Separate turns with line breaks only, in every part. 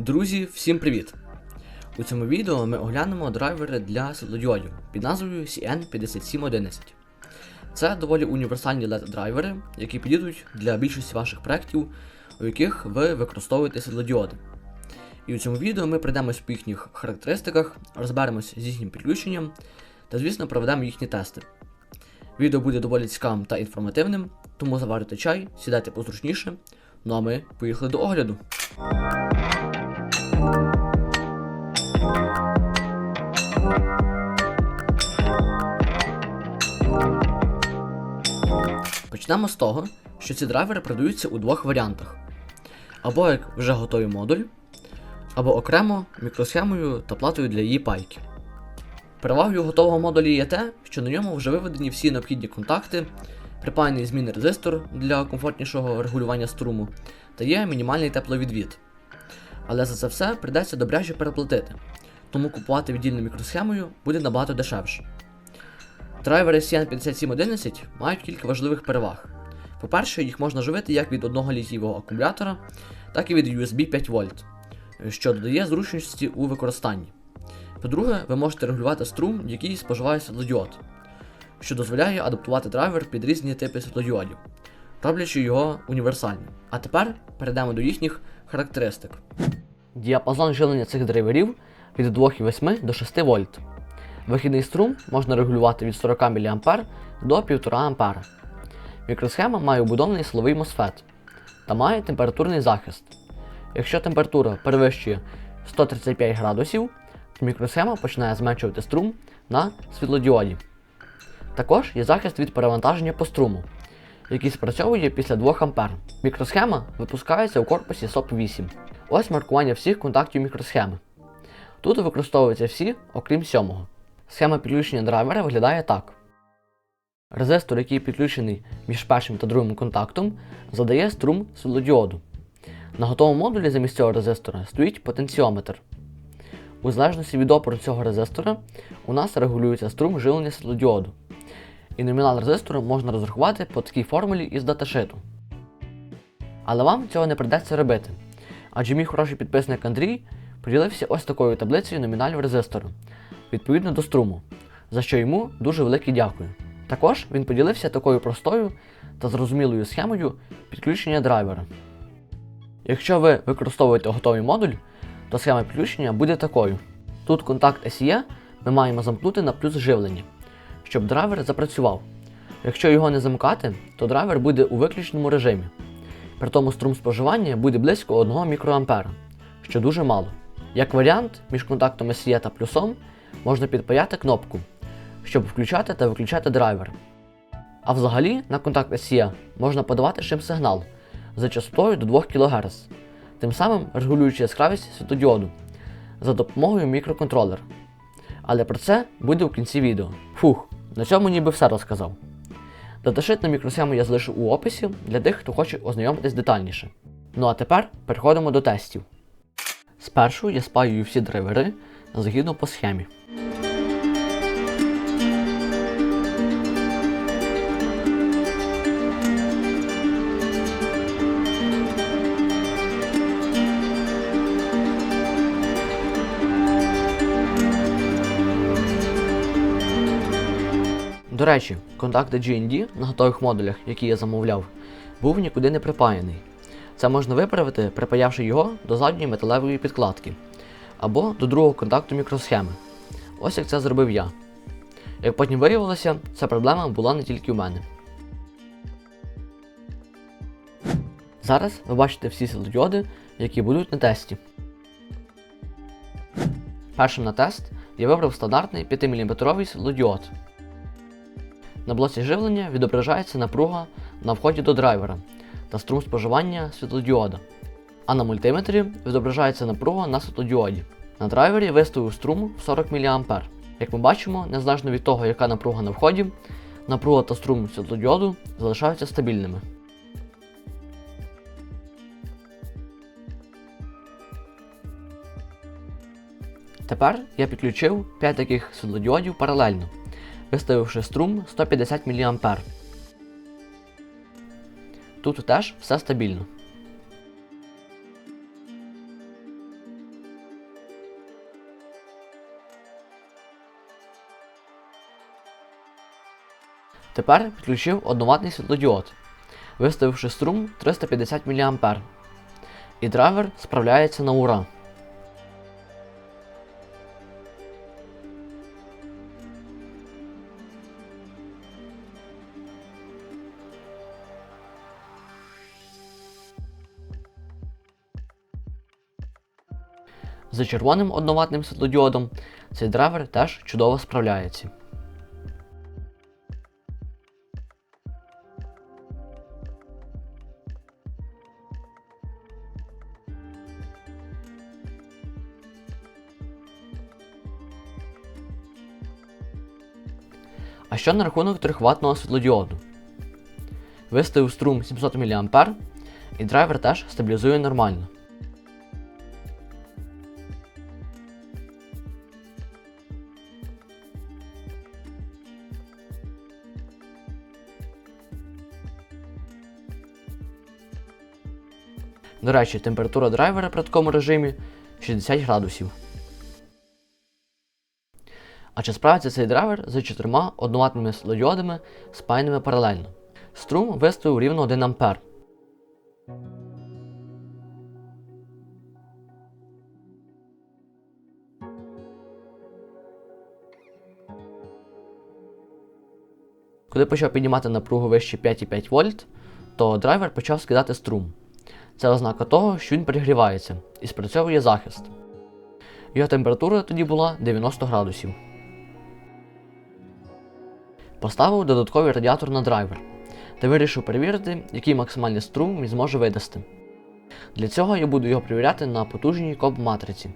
Друзі, всім привіт! У цьому відео ми оглянемо драйвери для світлодіодів під назвою CN5711. Це доволі універсальні LED драйвери, які підійдуть для більшості ваших проєктів, у яких ви використовуєте світлодіоди. І у цьому відео ми пройдемось по їхніх характеристиках, розберемось з їхнім підключенням та, звісно, проведемо їхні тести. Відео буде доволі цікавим та інформативним, тому заварюйте чай, сідайте позручніше. Ну а ми поїхали до огляду. Почнемо з того, що ці драйвери продаються у двох варіантах: або як вже готовий модуль, або окремо мікросхемою та платою для її пайки. Перевагою готового модуля є те, що на ньому вже виведені всі необхідні контакти, припаяний змінний резистор для комфортнішого регулювання струму, та є мінімальний тепловідвід. Але за це все прийдеться добряче переплатити, тому купувати віддільну мікросхемою буде набагато дешевше. Драйвери CN5711 мають кілька важливих переваг. По-перше, їх можна живити як від одного літієвого акумулятора, так і від USB 5 В, що додає зручності у використанні. По-друге, ви можете регулювати струм, який споживає світлодіод, що дозволяє адаптувати драйвер під різні типи світлодіодів, роблячи його універсальним. А тепер перейдемо до їхніх характеристик. Діапазон живлення цих драйверів від 2,8 до 6 вольт. Вихідний струм можна регулювати від 40 мА до 1,5 А. Мікросхема має убудований силовий MOSFET та має температурний захист. Якщо температура перевищує 135 градусів, то мікросхема починає зменшувати струм на світлодіоді. Також є захист від перевантаження по струму, який спрацьовує після 2 А. Мікросхема випускається у корпусі SOP8. Ось маркування всіх контактів мікросхеми. Тут використовуються всі, окрім сьомого. Схема підключення драйвера виглядає так. Резистор, який підключений між першим та другим контактом, задає струм світлодіоду. На готовому модулі замість цього резистора стоїть потенціометр. У залежності від опору цього резистора у нас регулюється струм живлення світлодіоду. І номінал резистора можна розрахувати по такій формулі із даташиту. Але вам цього не придеться робити. Адже мій хороший підписник Андрій поділився ось такою таблицею номіналів резистору відповідно до струму, за що йому дуже велике дякую. Також він поділився такою простою та зрозумілою схемою підключення драйвера. Якщо ви використовуєте готовий модуль, то схема підключення буде такою. Тут контакт SE ми маємо замкнути на плюс живлення, щоб драйвер запрацював. Якщо його не замкати, то драйвер буде у виключеному режимі. При тому струм споживання буде близько 1 мікроампера, що дуже мало. Як варіант, між контактом SE та плюсом можна підпаяти кнопку, щоб включати та виключати драйвер. А взагалі на контакт SE можна подавати шим сигнал за частотою до 2 кГц, тим самим регулюючи яскравість світодіоду за допомогою мікроконтролера. Але про це буде в кінці відео. Фух, на цьому ніби все розказав. Даташит на мікросхему я залишу у описі для тих, хто хоче ознайомитись детальніше. Ну а тепер переходимо до тестів. Спершу я спаюю всі драйвери згідно по схемі. До речі, контакт GND на готових модулях, які я замовляв, був нікуди не припаяний. Це можна виправити, припаявши його до задньої металевої підкладки або до другого контакту мікросхеми. Ось як це зробив я. Як потім виявилося, ця проблема була не тільки у мене. Зараз ви бачите всі світлодіоди, які будуть на тесті. Першим на тест я вибрав стандартний 5-мм світлодіод. На блоці живлення відображається напруга на вході до драйвера та струм споживання світлодіода. А на мультиметрі відображається напруга на світлодіоді. На драйвері виставив струм в 40 мА. Як ми бачимо, незалежно від того, яка напруга на вході, напруга та струм світлодіоду залишаються стабільними. Тепер я підключив 5 таких світлодіодів паралельно, виставивши струм 150 мА. Тут теж все стабільно. Тепер підключив одноватний світлодіод, виставивши струм 350 мА. І драйвер справляється на ура. За червоним одноватним світлодіодом цей драйвер теж чудово справляється. А що на рахунок 3-ваттного світлодіоду? Виставив струм 700 мА і драйвер теж стабілізує нормально. До речі, температура драйвера при такому режимі 60 градусів. А чи справиться цей драйвер за чотирма одноватними світлодіодами, спаяними паралельно? Струм виставив рівно 1 А. Коли почав піднімати напругу вище 5,5 вольт, то драйвер почав скидати струм. Це ознака того, що він перегрівається і спрацьовує захист. Його температура тоді була 90 градусів. Поставив додатковий радіатор на драйвер та вирішив перевірити, який максимальний струм він зможе видасти. Для цього я буду його перевіряти на потужній коп-матриці.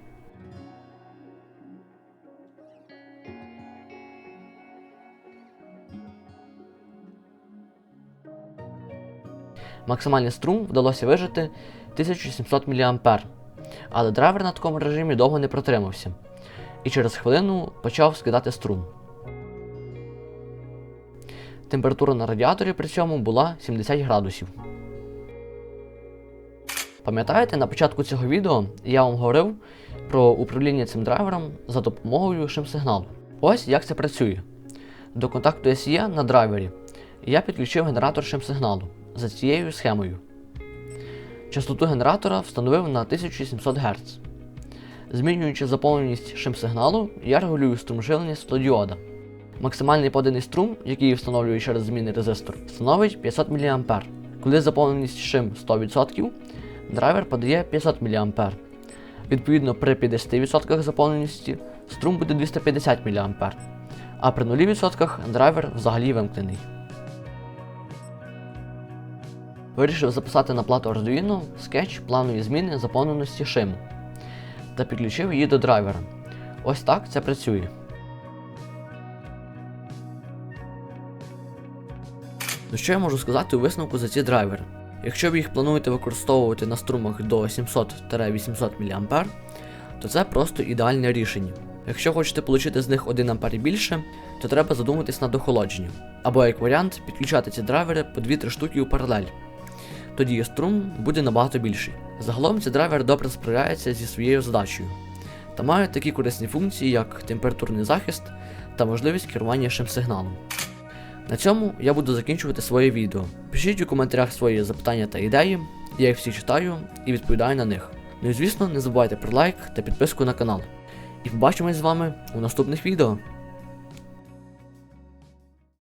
Максимальний струм вдалося вижити 1700 мА, але драйвер на такому режимі довго не протримався і через хвилину почав скидати струм. Температура на радіаторі при цьому була 70 градусів. Пам'ятаєте, на початку цього відео я вам говорив про управління цим драйвером за допомогою шим-сигналу. Ось як це працює. До контакту SE на драйвері я підключив генератор шим-сигналу за цією схемою. Частоту генератора встановив на 1700 Гц. Змінюючи заповненість шим-сигналу, я регулюю струм живлення світлодіода. Максимальний поданий струм, який встановлюю через змінний резистор, становить 500 мА. Коли заповненість шим 100%, драйвер подає 500 мА. Відповідно, при 50% заповненості струм буде 250 мА, а при 0% драйвер взагалі вимкнений. Вирішив записати на плату Arduino скетч планові зміни заповненості шиму та підключив її до драйвера. Ось так це працює. Ну що я можу сказати у висновку за ці драйвери? Якщо ви їх плануєте використовувати на струмах до 700-800 мА, то це просто ідеальне рішення. Якщо хочете отримати з них 1 А і більше, то треба задуматись над охолодженням. Або як варіант, підключати ці драйвери по 2-3 штуки у паралель. Тоді струм буде набагато більший. Загалом цей драйвер добре справляється зі своєю задачею та має такі корисні функції, як температурний захист та можливість керування шим-сигналом. На цьому я буду закінчувати своє відео. Пишіть у коментарях свої запитання та ідеї, я їх всі читаю і відповідаю на них. Ну і звісно, не забувайте про лайк та підписку на канал. І побачимось з вами у наступних відео.